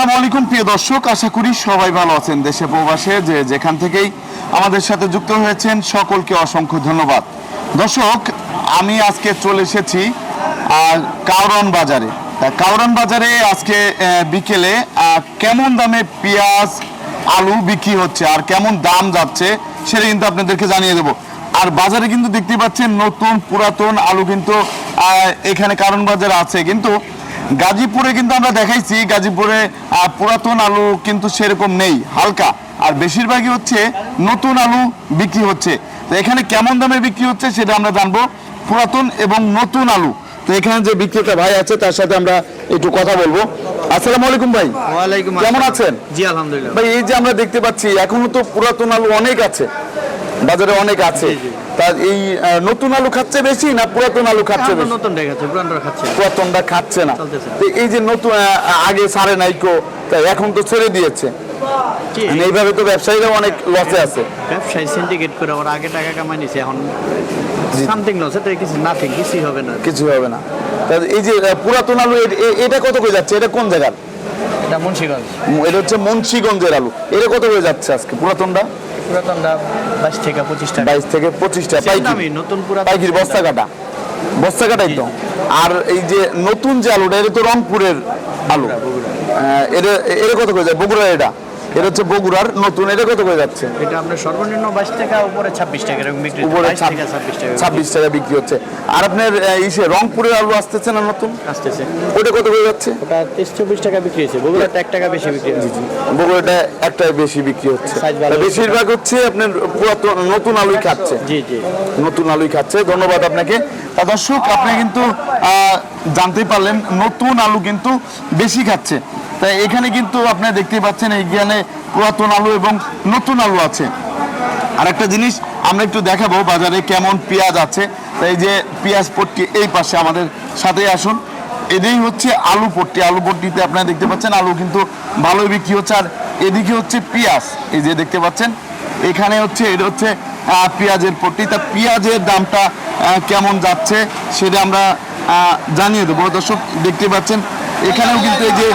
আসসালামু আলাইকুম, প্রিয় দর্শক। আশা করি সবাই ভালো আছেন দেশে প্রবাসে, যে যেখান থেকেই আমাদের সাথে যুক্ত হয়েছেন, সকলকে অসংখ্য ধন্যবাদ। দর্শক, আমি আজকে চলে এসেছি কাউরন বাজারে। তা কাউরন বাজারে আজকে বিকেলে কেমন দামে পেঁয়াজ, আলু বিক্রি হচ্ছে, আর কেমন দাম যাচ্ছে, সেটা কিন্তু আপনাদেরকে জানিয়ে দেবো। আর বাজারে কিন্তু দেখতে পাচ্ছেন, নতুন পুরাতন আলু কিন্তু এখানে কারণ বাজারে আছে। কিন্তু গাজীপুরে কিন্তু আমরা দেখাইছি গাজীপুরে পুরাতন আলু কিন্তু সেরকম নেই হালকা। আর বেশিরভাগই হচ্ছে নতুন আলু বিক্রি হচ্ছে। তো এখানে কেমন দামে বিক্রি হচ্ছে সেটা আমরা জানব। পুরাতন এবং নতুন আলু। তো এখানে যে বিক্রেতা ভাই আছে তার সাথে আমরা একটু কথা বলব। আসসালামু আলাইকুম ভাই। ওয়ালাইকুম কেমন আছেন? জি আলহামদুলিল্লাহ। ভাই এই যে আমরা দেখতে পাচ্ছি এখনও তো পুরাতন আলু অনেক আছে। বাজারে অনেক আছে। জি, জি। তা এই নতুন আলু খাচ্ছে বেশি না পুরাতন আলু খাচ্ছে বেশি? খাচ্ছে। পুরাতনটা খাচ্ছে না। তো এই যে নতুন আগে সারে নাইকো তাই এখন তো ছেড়ে দিয়েছে। মানে এইভাবে তো ব্যবসায়ীরা অনেক লসে আছে। ব্যবসায়ী সিন্ডিকেট করে ওরা আগে টাকা কামাই নিছে এখন সামথিং লস এটা কিছু নাথিং কিছুই হবে না। কিছু হবে না। তা এই যে পুরাতন আলু এটা কত করে যাচ্ছে? এটা কোন জায়গার? এটা মুন্সিগঞ্জ। এটা হচ্ছে মুন্সিগঞ্জের আলু। এটা কত করে যাচ্ছে আজকে পুরাতনটা? পুরাতনটা বাইশ থেকে পঁচিশ টাকা। বাইশ থেকে পঁচিশটা Same পাইকারি। নতুন পুরা পাইকারি বস্তা কাটা। বস্তা কাটাই তো আর এই যে নতুন যে আলুটা এটা তো রংপুরের আলু। এর এটা এটা কত করে যায়? বগুড়ার এটা? এটা হচ্ছে বগুড়ার নতুন এটা কত করে যাচ্ছে? এটা আপনার সর্বনিম্ন বাইশ টাকা উপরে ছাব্বিশ টাকা এরকম বিক্রি উপরে ছাব্বিশ টাকা ছাব্বিশ টাকা বিক্রি হচ্ছে। আর আপনার ইসে রংপুরের আলু আসতেছে না নতুন? আসতেছে। ওটা কত করে যাচ্ছে? ওটা তেইশ চব্বিশ টাকা বিক্রি হয়েছে। বগুড়াতে এক টাকা বেশি বিক্রি হয়েছে। বগুড়াটা একটা বেশি বিক্রি হচ্ছে। বেশিরভাগ হচ্ছে আপনার পুরাতন নতুন আলুই খাচ্ছে। জি জি। নতুন আলুই খাচ্ছে। ধন্যবাদ আপনাকে। তা দর্শক আপনি কিন্তু আহ, জানতেই পারলেন নতুন আলু কিন্তু বেশি খাচ্ছে। তাই এখানে কিন্তু আপনি দেখতে পাচ্ছেন এইখানে পুরাতন আলু এবং নতুন আলু আছে। আর একটা জিনিস আমরা একটু দেখাবো বাজারে কেমন পেঁয়াজ আছে। তাই যে পেঁয়াজ পট্টি এই পাশে আমাদের সাথেই আসুন। এটাই হচ্ছে আলু পট্টি। আলু পট্টিতে আপনারা দেখতে পাচ্ছেন আলু কিন্তু ভালোই বিক্রি হচ্ছে। আর এদিকে হচ্ছে পেঁয়াজ। এই যে দেখতে পাচ্ছেন, এখানে হচ্ছে, এটা হচ্ছে পেঁয়াজের পট্টি। তা পেঁয়াজের দামটা কেমন যাচ্ছে সেটা আমরা জানিয়ে দেবো। দর্শক, দেখতে পাচ্ছেন, এখানেও কিন্তু এই যে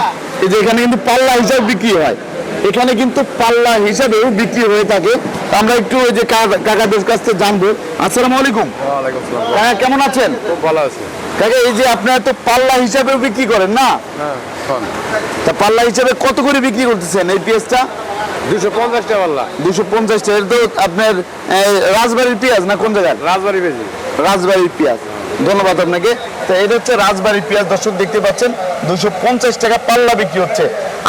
এই যে এখানে কিন্তু পাল্লা হিসাবে বিক্রি হয়। এখানে কিন্তু পাল্লা হিসাবেও বিক্রি হয়ে থাকে। আমরা একটু ওই যে কাকাদের কাছ থেকে জানব। আসসালামু আলাইকুম। কাকা কেমন আছেন? খুব ভালো আছে। কাকা এই যে আপনারা তো পাল্লা হিসাবেও বিক্রি করেন না? তা পাল্লা হিসাবে কত করে বিক্রি করতেছেন এই পেঁয়াজটা? দুশো পঞ্চাশ টাকা পাল্লা। দুশো পঞ্চাশ টাকা। এটা তো আপনার রাজবাড়ির পেঁয়াজ না কোন জায়গার? রাজবাড়ি রাজবাড়ির পেঁয়াজ। ধন্যবাদ আপনাকে। তো এটা হচ্ছে রাজবাড়ির পেঁয়াজ। দর্শক দেখতে পাচ্ছেন দুশো পঞ্চাশ টাকা পাল্লা বিক্রি হচ্ছে।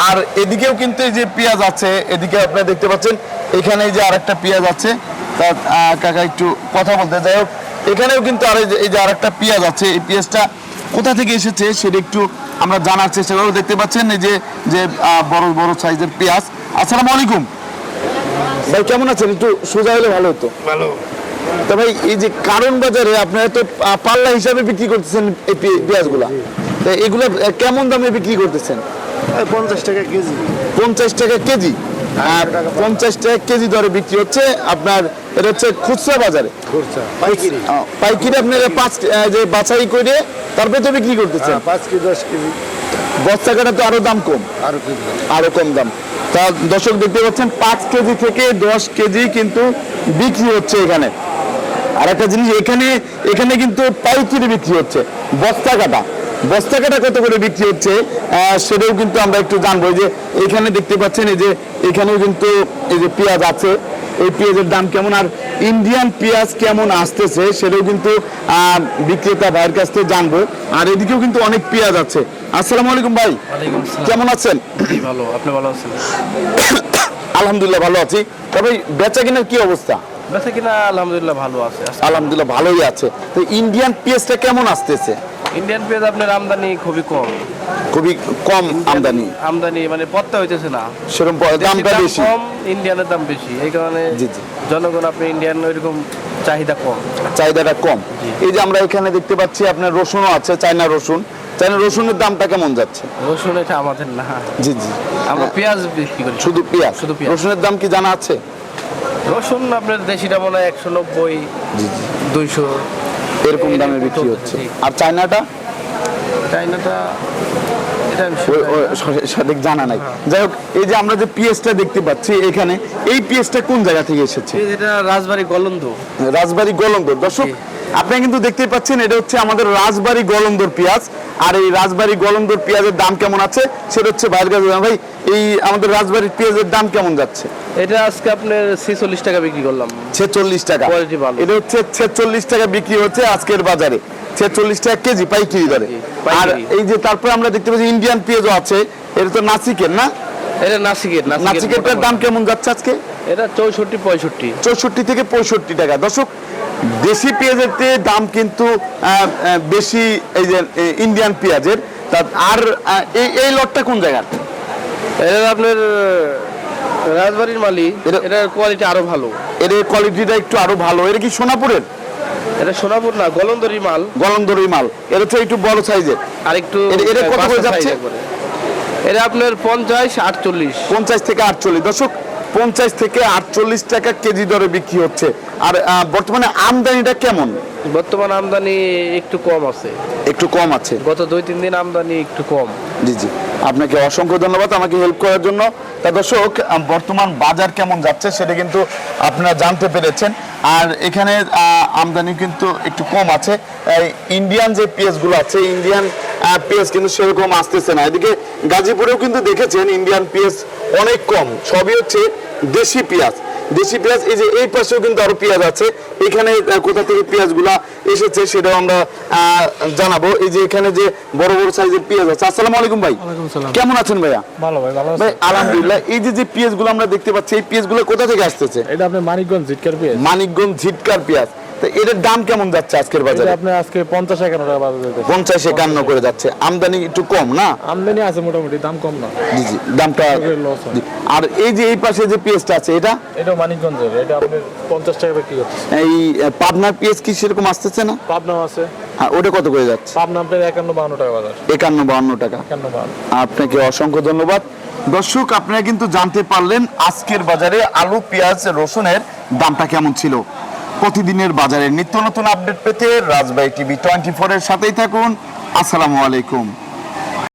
আর এদিকেও কিন্তু এই যে পেঁয়াজ আছে এদিকে আপনারা দেখতে পাচ্ছেন এখানে এই যে আরেকটা পেঁয়াজ আছে তা কাকা একটু কথা বলতে যাই হোক এখানেও কিন্তু আর এই যে- এই যে আরেকটা পেঁয়াজ আছে এই পেঁয়াজটা কোথা থেকে এসেছে সেটা একটু আমরা জানার চেষ্টা করব। দেখতে পাচ্ছেন এই যে যে আহ, বড় বড় সাইজের পেঁয়াজ। আসসালামু আলাইকুম। ভাই কেমন আছেন? একটু সোজা হলে ভালো হতো। ভালো। তা ভাই এই যে কারণ বাজারে আপনারা তো পাল্লা হিসাবে বিক্রি করতেছেন এই পেঁয়াজগুলা। তা এগুলো কেমন দামে বিক্রি করতেছেন? পঞ্চাশ টাকা কেজি। পঞ্চাশ টাকা কেজি? আর পঞ্চাশ টাকা কেজি দরে বিক্রি হচ্ছে আপনার এটা হচ্ছে খুচরা বাজারে। পাইকারি। আপনারা পাঁচ যে বাছাই করে তারপরে তো বিক্রি করতেছেন। হ্যাঁ পাঁচ কেজি দশ কেজি। বস্তা কাটা তো আরও দাম কম। আরও আরও কম দাম। তা দর্শক দেখতে পাচ্ছেন পাঁচ কেজি থেকে দশ কেজি কিন্তু বিক্রি হচ্ছে এখানে। আর একটা জিনিস এখানে এখানে কিন্তু পাইকারি বিক্রি হচ্ছে বস্তা কাটা। বস্তা কাটা কত করে বিক্রি হচ্ছে? সেটাও কিন্তু আমরা একটু জানব। যে এখানে দেখতে পাচ্ছেন এই যে এখানেও কিন্তু এই যে পেঁয়াজ আছে। এই পেঁয়াজের দাম কেমন? আর ইন্ডিয়ান পেঁয়াজ কেমন আসতেছে সেটাও কিন্তু আহ, বিক্রেতা ভাইয়ের কাছ থেকে জানব। আর এদিকেও কিন্তু অনেক পেঁয়াজ আছে। আসসালামু আলাইকুম ভাই। কেমন আছেন? ভালো। আপনি ভালো আছেন? আলহামদুলিল্লাহ ভালো আছি। তবে বেচা কিনার কি অবস্থা? বেচা কিনা আলহামদুলিল্লাহ ভালো আছে। আলহামদুলিল্লাহ ভালোই আছে। তো ইন্ডিয়ান পেঁয়াজটা কেমন আসতেছে? ইন্ডিয়ান পেঁয়াজ আপনার আমদানি খুবই কম। খুবই কম আমদানি। আমদানি মানে পত্তা হইতেছে না। সেরকম দামটা বেশি। কম ইন্ডিয়ানের দাম বেশি। এই কারণে। জনগণ আপনি ইন্ডিয়ান ওইরকম চাহিদা কম। চাহিদাটা কম। এই যে আমরা এখানে দেখতে পাচ্ছি আপনার রসুনও আছে চায়না রসুন। চায়না রসুনের দামটা কেমন যাচ্ছে? রসুন এটা আমাদের না। জি জি। আমরা পেঁয়াজ বিক্রি করি। শুধু পেঁয়াজ? শুধু পেঁয়াজ। রসুনের দাম কি জানা আছে? রসুন আপনার দেশিটা মনে হয় একশো নব্বই দুইশো। এরকম দামে বিক্রি হচ্ছে। আর চায়নাটা? ওই সঠিক- জানা নাই। যাই হোক এই যে আমরা যে পিএসটা দেখতে পাচ্ছি এখানে এই পিএসটা কোন জায়গা থেকে এসেছে? এটা রাজবাড়ি গলন্দ। রাজবাড়ি গলন্দর দর্শক আপনারা কিন্তু দেখতেই পাচ্ছেন এটা হচ্ছে আমাদের রাজবাড়ি গলন্দর পেঁয়াজ। আর এই রাজবাড়ি গলন্দর পেঁয়াজের দাম কেমন আছে? সেটা হচ্ছে বাইরের কাছে ভাই এই আমাদের রাজবাড়ির পেঁয়াজের দাম কেমন যাচ্ছে? এটা আজকে আপনার ছেচল্লিশ টাকা বিক্রি করলাম। ছেচল্লিশ টাকা। Quality ভালো। এটা হচ্ছে ছেচল্লিশ টাকা বিক্রি হচ্ছে আজকের বাজারে। ছেচল্লিশ টাকা কেজি পাইকারি দরে। আর এই যে তারপরে আমরা দেখতে পাচ্ছি ইন্ডিয়ান পেঁয়াজও আছে। এটা তো নাসিকের না? এটা নাসিকের নাসিকেরটার দাম কেমন যাচ্ছে আজকে? এটা চৌষট্টি পঁয়ষট্টি। চৌষট্টি থেকে পঁয়ষট্টি টাকা। দর্শক দেশি পেঁয়াজের দাম কিন্তু বেশি এই যে ইন্ডিয়ান পেঁয়াজের। আর এই লটটা কোন জায়গার? এটা আপনার রাজবাড়ির মালি এটার কোয়ালিটি আরও ভালো। এর কোয়ালিটিটা একটু আরও ভালো। এর কি সোনাপুরের? এটা সোনাপুর না গলন্দরি মাল। গলন্দরি মাল। এর হচ্ছে একটু বড় সাইজের আর একটু এটা- এটা কত করে যাচ্ছে? এটা আপনার পঞ্চাশ আটচল্লিশ। পঞ্চাশ থেকে আটচল্লিশ। দর্শক পঞ্চাশ থেকে আটচল্লিশ টাকা কেজি দরে বিক্রি হচ্ছে। আর বর্তমানে আমদানিটা কেমন? বর্তমান আমদানি একটু কম আছে। একটু কম আছে। গত দুই তিন দিন আমদানি একটু কম। জি জি। আপনাকে অসংখ্য ধন্যবাদ আমাকে হেল্প করার জন্য। তা দর্শক বর্তমান বাজার কেমন যাচ্ছে সেটা কিন্তু আপনারা জানতে পেরেছেন। আর এখানে আমদানি কিন্তু একটু কম আছে। ইন্ডিয়ান যে পেঁয়াজগুলো আছে ইন্ডিয়ান পেঁয়াজ কিন্তু সেরকম আসতেছে না। এদিকে গাজীপুরেও কিন্তু দেখেছেন ইন্ডিয়ান পেঁয়াজ অনেক কম। সবই হচ্ছে দেশি পেঁয়াজ। দেশি পেঁয়াজ এই যে এই পাশেও কিন্তু আরও পেঁয়াজ আছে। এখানে কোথা থেকে পেঁয়াজগুলা এসেছে সেটাও আমরা আহ, জানাব। এই যে এখানে যে বড় বড় সাইজের পেঁয়াজ আছে। আসসালামু আলাইকুম ভাই। কেমন আছেন ভাইয়া? ভালো ভাই ভালো ভাই আলহামদুলিল্লাহ। এই যে যে পেঁয়াজগুলো আমরা দেখতে পাচ্ছি এই পেঁয়াজগুলো কোথা থেকে আসতেছে? এটা আপনি মানিকগঞ্জ ঝিটকার পেঁয়াজ। মানিকগঞ্জ ঝিটকার পেঁয়াজ। তো এটার দাম কেমন যাচ্ছে আজকের বাজারে? আপনার আজকে পঞ্চাশ একান্ন টাকা বাজার যেতেছে পঞ্চাশ একান্ন করে যাচ্ছে। আমদানি একটু কম না? আমদানি আছে মোটামুটি দাম কম না। জি জি দামটা। আর এই যে এই পাশে যে পেঁয়াজটা আছে এটা? এটা মানিকগঞ্জের এটা আপনার পঞ্চাশ টাকা বিক্রি করছে এই পাবনার পেঁয়াজ কি সেরকম আসতেছে না? পাবনাও আছে। হ্যাঁ ওটা কত করে যাচ্ছে? পাবনা আপনার একান্ন বাহান্ন টাকা বাজার। একান্ন বাহান্ন টাকা। একান্ন বাহান্ন। আপনাকে অসংখ্য ধন্যবাদ। দর্শক আপনারা কিন্তু জানতে পারলেন আজকের বাজারে আলু পেঁয়াজ রসুনের দামটা কেমন ছিল। প্রতিদিনের বাজারের নিত্য নতুন আপডেট পেতে রাজবাই টিভি টোয়েন্টি ফোরের সাথেই থাকুন। আসসালামু আলাইকুম।